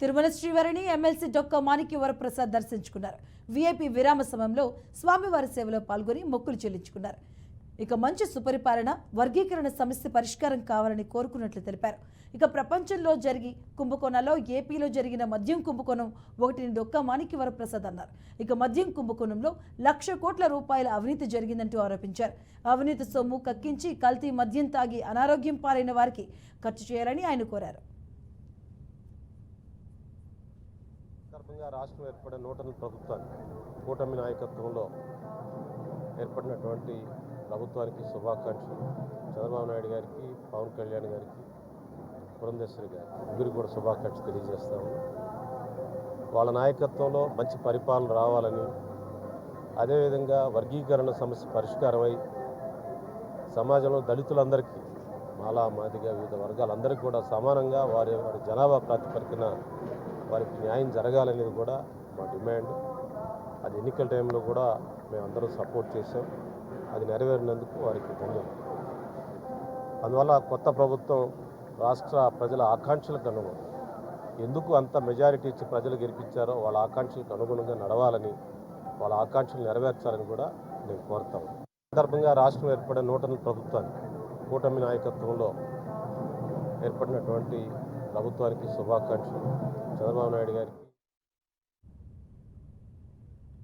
తిరుమల శ్రీవారిని ఎమ్మెల్సీ డొక్క మాణిక్య వరప్రసాద్ దర్శించుకున్నారు. వీఐపీ విరామ సమయంలో స్వామివారి సేవలో పాల్గొని మొక్కులు చెల్లించుకున్నారు. ఇక మంచి సుపరిపాలన వర్గీకరణ సమస్య పరిష్కారం కావాలని కోరుకున్నట్లు తెలిపారు. ఇక ప్రపంచంలో జరిగి కుంభకోణాలో ఏపీలో జరిగిన మద్యం కుంభకోణం ఒకటిని డొక్క మాణిక్య వరప్రసాద్ అన్నారు. ఇక మద్యం కుంభకోణంలో లక్ష కోట్ల రూపాయల అవినీతి జరిగిందంటూ ఆరోపించారు. అవినీతి సొమ్ము కక్కించి కల్తీ మద్యం తాగి అనారోగ్యం పాలైన వారికి ఖర్చు చేయాలని ఆయన కోరారు. సందర్భంగా రాష్ట్రం ఏర్పడిన నూతన ప్రభుత్వాన్ని కూటమి నాయకత్వంలో ఏర్పడినటువంటి ప్రభుత్వానికి శుభాకాంక్షలు. చంద్రబాబు నాయుడు గారికి పవన్ కళ్యాణ్ గారికి పురంధేశ్వరి గారికి ముగ్గురు కూడా శుభాకాంక్షలు తెలియజేస్తాము వాళ్ళ నాయకత్వంలో మంచి పరిపాలన రావాలని అదేవిధంగా వర్గీకరణ సమస్య పరిష్కారమై సమాజంలో దళితులందరికీ మాలా మాదిగా వివిధ వర్గాలందరికీ కూడా సమానంగా వారి వారి జనాభా ప్రాతిపదికన వారికి న్యాయం జరగాలనేది కూడా మా డిమాండ్. అది ఎన్నికల టైంలో కూడా మేమందరం సపోర్ట్ చేసాం అది నెరవేరినందుకు వారికి ధన్యవాదాలు. అందువల్ల కొత్త ప్రభుత్వం రాష్ట్ర ప్రజల ఆకాంక్షలకు అనుగుణం ఎందుకు అంత మెజారిటీ ఇచ్చి ప్రజలు గెలిపించారో వాళ్ళ ఆకాంక్షలకు అనుగుణంగా నడవాలని వాళ్ళ ఆకాంక్షలు నెరవేర్చాలని కూడా నేను కోరుతాను సందర్భంగా రాష్ట్రం ఏర్పడిన నూతన ప్రభుత్వాన్ని కూటమి నాయకత్వంలో ఏర్పడినటువంటి ప్రభుత్వానికి శుభాకాంక్షలు. చంద్రబాబు నాయుడు గారికి